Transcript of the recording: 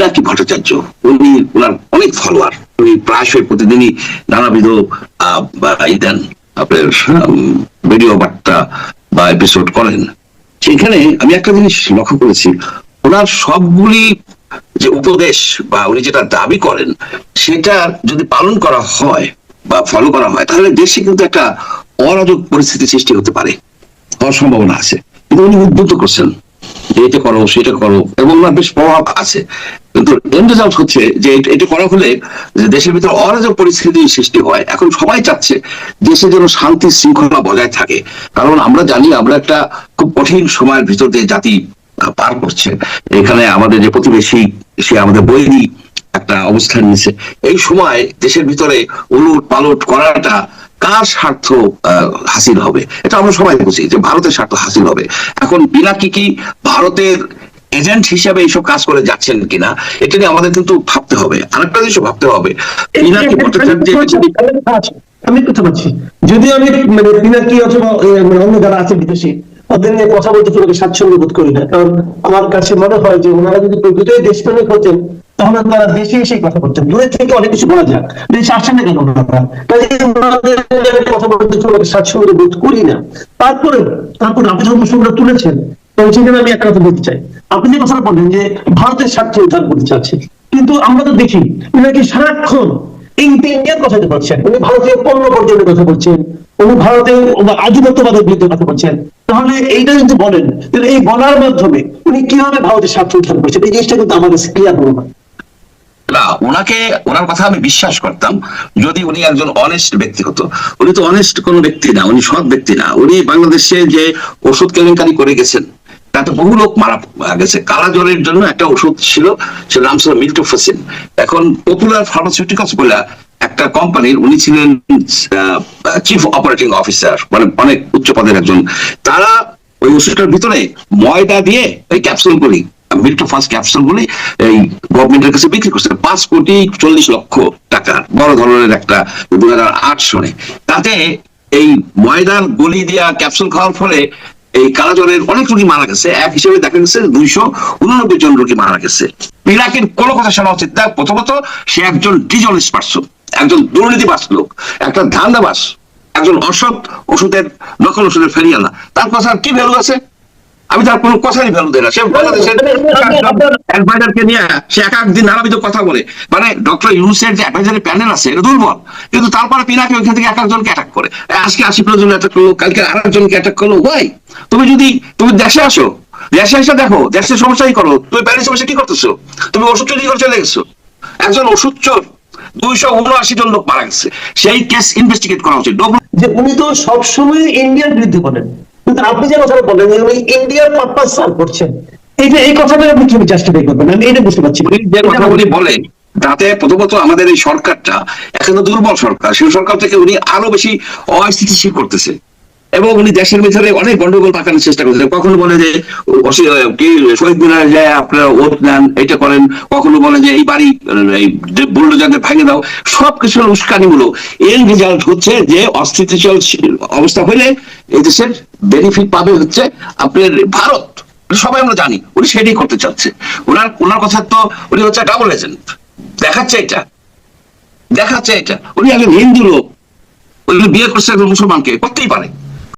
পিনাকি ভট্টাচার্য? উনি ওনার অনেক ফলোয়ার উনি প্রায়শই প্রতিদিনই নানাবিধ ই দেন। আপনার ভিডিও বার্তা বা এপিসোড করেন। সেখানে আমি একটা জিনিস লক্ষ্য করেছি। ওনার সবগুলি যে উপদেশ বা উনি যেটা দাবি করেন, সেটা যদি পালন করা হয় বা ফলো করা হয়, তাহলে দেশে কিন্তু একটা অরাজক পরিস্থিতি সৃষ্টি হতে পারে। হওয়ার সম্ভাবনা আছে। কিন্তু উনি উদ্বুদ্ধ করছেন। এটা করো, সেটা করো, এবং ওনার বেশ প্রভাব আছে। কিন্তু এন্ড রেজাল্ট হচ্ছে যে এটা- করা হলে দেশের ভিতরে অরাজক পরিস্থিতি সৃষ্টি হয়। এখন সবাই চাচ্ছে দেশে যেন শান্তি শৃঙ্খলা বজায় থাকে। কারণ আমরা জানি আমরা একটা খুব কঠিন সময়ের ভিতর দিয়ে জাতি পার করছে। এখানে আমাদের যে প্রতিবেশী, সে আমাদের বৈরী একটা অবস্থান নিচ্ছে এই সময় দেশের ভিতরে উলট পালট করাটা কার স্বার্থ হাসিল হবে? এটা আমরা সবাই বুঝি যে ভারতের স্বার্থ হাসিল হবে। এখন পিনাকি কি ভারতের এজেন্ট হিসাবে এইসব কাজ করে যাচ্ছেন কিনা এটা নিয়ে আমাদের কিন্তু ভাবতে হবে। আরেকটা জিনিস ভাবতে হবে। পিনাকি আমি কথা বলছি। যদি আমি মানে পিনাকি অথবা মানে অন্য যারা আছে বিদেশি ওদের নিয়ে কথা বলতে খুব স্বাচ্ছন্দ্য বোধ করি না? কারণ আমার কাছে মনে হয় যে ওনারা যদি প্রকৃতই দেশপ্রেমিক হতেন তাহলে তারা দেশে এসে কথা বলতেন দূরে থেকে অনেক কিছু বলা যাক। দেশে আসেন না কেন ওনারা কথা বলতে একটা স্বাচ্ছন্দ্য বোধ করি না। তারপরে তারপরে আপনি যখন প্রশ্নটা তুলেছেন তো সেখানে আমি একটা কথা বলতে চাই। আপনি যে কথাটা বললেন যে ভারতের স্বার্থ উদ্ধার করতে চাচ্ছে। কিন্তু আমরা তো দেখি নাকি সারাক্ষণ ইন্ডিয়ান কথা বলছেন উনি ভারতীয় পণ্য বর্জনের কথা বলছেন। উনি ভারতের আধিপত্যবাদের বিরুদ্ধে কথা বলছেন। তাহলে এইটা যদি বলেন, তাহলে এই বলার মাধ্যমে উনি কীভাবে ভারতের স্বার্থ উদ্ধার করছেন? এই জিনিসটা কিন্তু আমাদের ক্লিয়ার হলো না। না, ওনাকে, ওনার কথা আমি বিশ্বাস করতাম, যদি উনি একজন অনেস্ট ব্যক্তি হতো। উনি তো অনেস্ট ব্যক্তি না, উনি সৎ ব্যক্তি না। উনি বাংলাদেশে যে ওষুধ কেলেঙ্কারি করে গেছেন, তাতে বহু লোক মারা গেছে। জন্য একটা ওষুধ ছিল নাম ছিল এখন পপুলার ফার্মাসিউটিক্যালস বলে একটা কোম্পানির উনি ছিলেন চিফ অপারেটিং অফিসার মানে অনেক উচ্চ পদের একজন। তারা ওই ওষুধটার ভিতরে ময়দা দিয়ে ওই ক্যাপসুল মিল্টো ফার্স্ট ক্যাপসুল এই গভর্নমেন্টের কাছে বিক্রি করছে। পাঁচ কোটি চল্লিশ লক্ষ টাকা, বড় ধরনের একটা দু হাজার আট সনে তাতে এই দিয়া ক্যাপসুল খাওয়ার ফলে এই কালাজ্বরের অনেক রোগী মারা গেছে। এক হিসেবে দেখা গেছে দুইশো উননব্বই জন রোগী মারা গেছে। পিনাকির কোনো কথা শোনা উচিত প্রথমত সে একজন ডিজনেস পার্সন একজন দুর্নীতিবাস লোক, একটা ধান্দাবাস একজন অসৎ ওষুধের, নকল ওষুধের ফেরিয়ালা। তার কথার কি ভ্যালু আছে? আমি তার কোনো কথাই ভ্যালু দেয় না। সে বাংলাদেশের নিয়ে সে এক একদিন নানাবিধ কথা বলে। মানে ডক্টর ইউনুসের যে অ্যাডভাইজারি প্যানেল আছে, এটা দুর্বল। কিন্তু তারপরে পিনাকে ওইখান থেকে এক একজনকে অ্যাটাক করে। আজকে আশি জন অ্যাটাক করল, কালকে আর একজনকে অ্যাটাক করল। ওয়াই তুমি যদি, তুমি দেশে আসো, দেশে এসে দেখো দেশের সমস্যাই করো। তুমি প্যারিসে সমস্যা কি করতেছো? তুমি ওষুধ চুরি করে চলে গেছো। একজন ওষুধ চোর দুইশো উনআশি জন লোক মারা গেছে। সেই কেস ইনভেস্টিগেট করা উচিত। যে উনি তো সবসময় ইন্ডিয়ার বিরুদ্ধে বলেন। কিন্তু আপনি যে কথাটা বলেন যে উনি ইন্ডিয়ার পারপাস সার্ভ করছেন এইটা এই কথাটা আপনি কীভাবে জাস্টিফাই করবেন? আমি এটা বুঝতে পারছি কথা উনি যে বলেন তাতে প্রথমত আমাদের এই সরকারটা এখন দুর্বল সরকার। সেই সরকার থেকে উনি আরও বেশি অস্থিতিশীল করতেছে। এবং উনি দেশের ভিতরে অনেক গন্ডগোল পাকানোর চেষ্টা করছেন কখনো বলে যে কি শহীদ মিনার যায়, আপনারা ওট নেন, এটা করেন। কখনো বলে যে, এই বাড়ি এই বুল্ডোজারদের ভেঙে দাও সব কিছুর উস্কানিমূলক। এর রেজাল্ট হচ্ছে যে, অস্থিতিশীল অবস্থা হইলে এই দেশের বেনিফিট পাবে হচ্ছে আপনার ভারত। সবাই আমরা জানি, উনি সেটাই করতে চাচ্ছে। ওনার ওনার কথা তো, উনি হচ্ছে ডাবল এজেন্ট দেখাচ্ছে এটা। দেখাচ্ছে এটা। উনি একজন হিন্দু লোক। উনি বিয়ে করছে একজন মুসলমানকে, করতেই পারে।